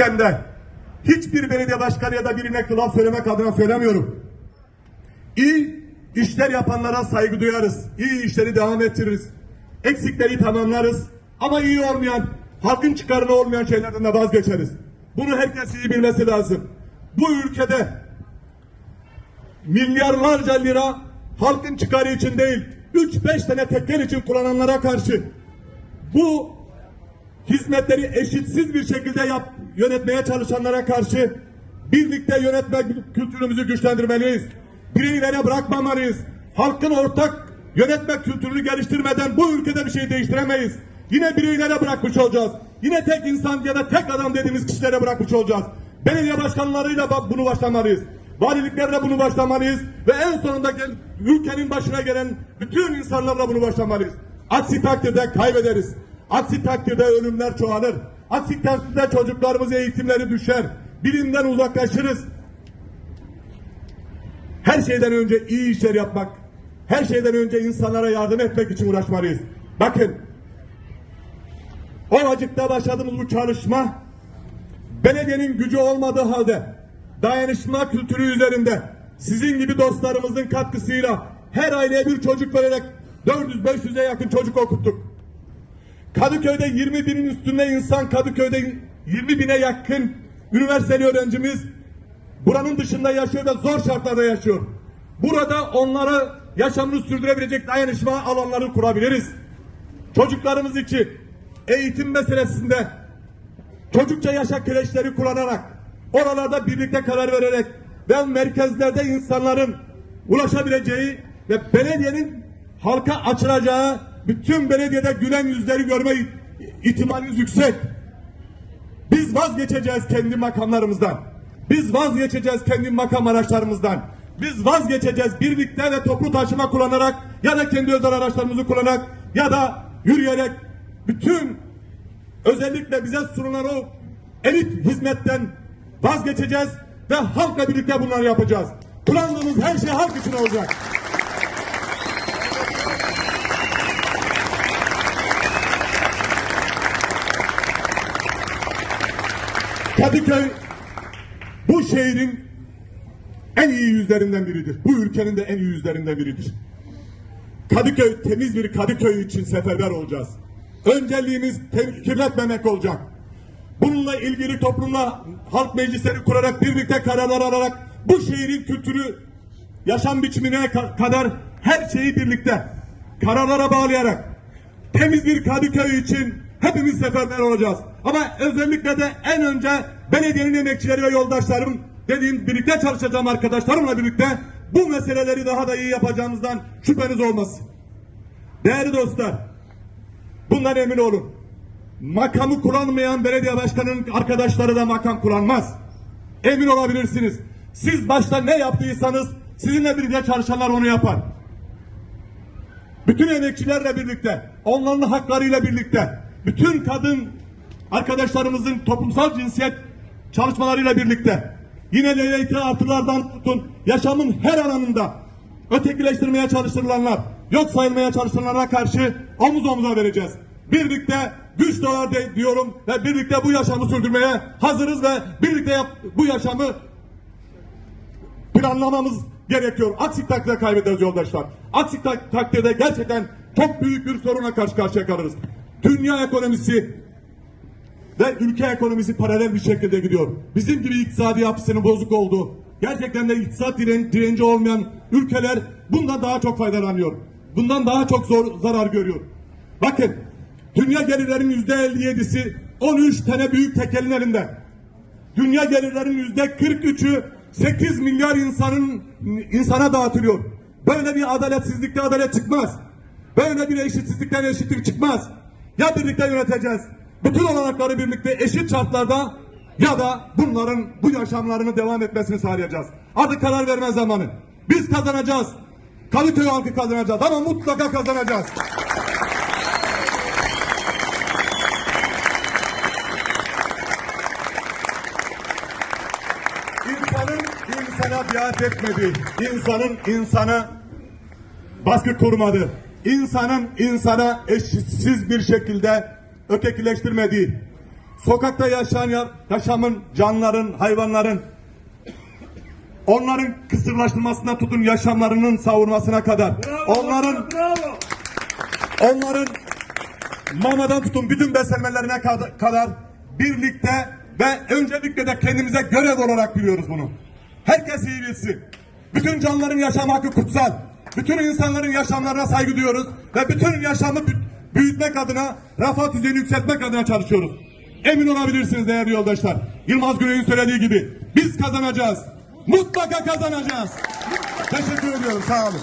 sistemde hiçbir belediye başkanı ya da birine laf söylemek adına söylemiyorum. İyi işler yapanlara saygı duyarız. İyi işleri devam ettiririz. Eksikleri tamamlarız. Ama iyi olmayan, halkın çıkarına olmayan şeylerden de vazgeçeriz. Bunu herkes iyi bilmesi lazım. Bu ülkede milyarlarca lira halkın çıkarı için değil, 3-5 tane tekel için kullananlara karşı bu hizmetleri eşitsiz bir şekilde yap, yönetmeye çalışanlara karşı birlikte yönetme kültürümüzü güçlendirmeliyiz. Bireylere bırakmamalıyız. Halkın ortak yönetme kültürünü geliştirmeden bu ülkede bir şey değiştiremeyiz. Yine bireylere bırakmış olacağız. Yine tek insan ya da tek adam dediğimiz kişilere bırakmış olacağız. Belediye başkanlarıyla ba- bunu başlamalıyız. Valiliklerle bunu başlamalıyız ve en sonunda gel- ülkenin başına gelen bütün insanlarla bunu başlamalıyız. Aksi takdirde kaybederiz. Aksi takdirde ölümler çoğalır. Aksi takdirde çocuklarımız eğitimleri düşer. Bilimden uzaklaşırız. Her şeyden önce iyi işler yapmak, her şeyden önce insanlara yardım etmek için uğraşmalıyız. Bakın, Ovacık'ta başladığımız bu çalışma, belediyenin gücü olmadığı halde, dayanışma kültürü üzerinde, sizin gibi dostlarımızın katkısıyla her aileye bir çocuk vererek 400-500'e yakın çocuk okuttuk. Kadıköy'de 20 binin üstünde insan, Kadıköy'de 20 bine yakın üniversiteli öğrencimiz buranın dışında yaşıyor ve zor şartlarda yaşıyor. Burada onlara yaşamını sürdürebilecek dayanışma alanları kurabiliriz. Çocuklarımız için eğitim meselesinde çocukça yaşa kreşleri kullanarak oralarda birlikte karar vererek ve merkezlerde insanların ulaşabileceği ve belediyenin halka açılacağı bütün belediyede gülen yüzleri görme ihtimalimiz yüksek. Biz vazgeçeceğiz kendi makamlarımızdan. Biz vazgeçeceğiz kendi makam araçlarımızdan. Biz vazgeçeceğiz birlikte ve toplu taşıma kullanarak ya da kendi özel araçlarımızı kullanarak ya da yürüyerek bütün özellikle bize sunulan o elit hizmetten vazgeçeceğiz ve halkla birlikte bunları yapacağız. Kullandığımız her şey halk için olacak. Kadıköy bu şehrin en iyi yüzlerinden biridir. Bu ülkenin de en iyi yüzlerinden biridir. Kadıköy temiz bir Kadıköy için seferber olacağız. Önceliğimiz kirletmemek olacak. Bununla ilgili toplumla halk meclisleri kurarak birlikte kararlar alarak bu şehrin kültürü yaşam biçimine ka- kadar her şeyi birlikte kararlara bağlayarak temiz bir Kadıköy için hepimiz seferber olacağız. Ama özellikle de en önce belediyenin emekçileri ve yoldaşlarım dediğim birlikte çalışacağım arkadaşlarımla birlikte bu meseleleri daha da iyi yapacağımızdan şüpheniz olmasın. Değerli dostlar, bundan emin olun. Makamı kullanmayan belediye başkanının arkadaşları da makam kullanmaz. Emin olabilirsiniz. Siz başta ne yaptıysanız sizinle birlikte çalışanlar onu yapar. Bütün emekçilerle birlikte, onların haklarıyla birlikte, bütün kadın arkadaşlarımızın toplumsal cinsiyet çalışmalarıyla birlikte, yine LGBT artılardan tutun, yaşamın her alanında ötekileştirmeye çalıştırılanlar, yok sayılmaya çalıştırılanlara karşı omuz omuza vereceğiz. Birlikte güç doğar de, diyorum ve birlikte bu yaşamı sürdürmeye hazırız ve birlikte yap, bu yaşamı planlamamız gerekiyor. Aksi takdirde kaybederiz yoldaşlar. Aksi tak- takdirde gerçekten çok büyük bir soruna karşı karşıya kalırız. Dünya ekonomisi ve ülke ekonomisi paralel bir şekilde gidiyor. Bizim gibi iktisadi yapısının bozuk olduğu, gerçekten de iktisat diren, direnci olmayan ülkeler bundan daha çok faydalanıyor. Bundan daha çok zor zarar görüyor. Bakın, dünya gelirlerinin yüzde 57'si 13 tane büyük tekelin elinde. Dünya gelirlerinin yüzde 43'ü 8 milyar insanın insana dağıtılıyor. Böyle bir adaletsizlikte adalet çıkmaz. Böyle bir eşitsizlikten eşitlik çıkmaz. Ya birlikte yöneteceğiz. Bütün olanakları birlikte eşit şartlarda ya da bunların bu yaşamlarını devam etmesini sağlayacağız. Artık karar verme zamanı. Biz kazanacağız. Kadıköy halkı kazanacağız ama mutlaka kazanacağız. İnsanın insana biat etmediği, insanın insana baskı kurmadığı, insanın insana eşitsiz bir şekilde ötekileştirmediği, sokakta yaşayan ya- yaşamın, canlıların, hayvanların, onların kısırlaştırmasına tutun yaşamlarının savurmasına kadar, onların Bravo. onların mamadan tutun bütün beslenmelerine kad- kadar birlikte ve öncelikle de kendimize görev olarak biliyoruz bunu. Herkes iyi bilsin. Bütün canlıların yaşam hakkı kutsal. Bütün insanların yaşamlarına saygı duyuyoruz ve bütün yaşamı büyütmek adına, refah düzeyini yükseltmek adına çalışıyoruz. Emin olabilirsiniz değerli yoldaşlar. Yılmaz Güney'in söylediği gibi biz kazanacağız. Mutlaka kazanacağız. Teşekkür ediyorum. Sağ olun.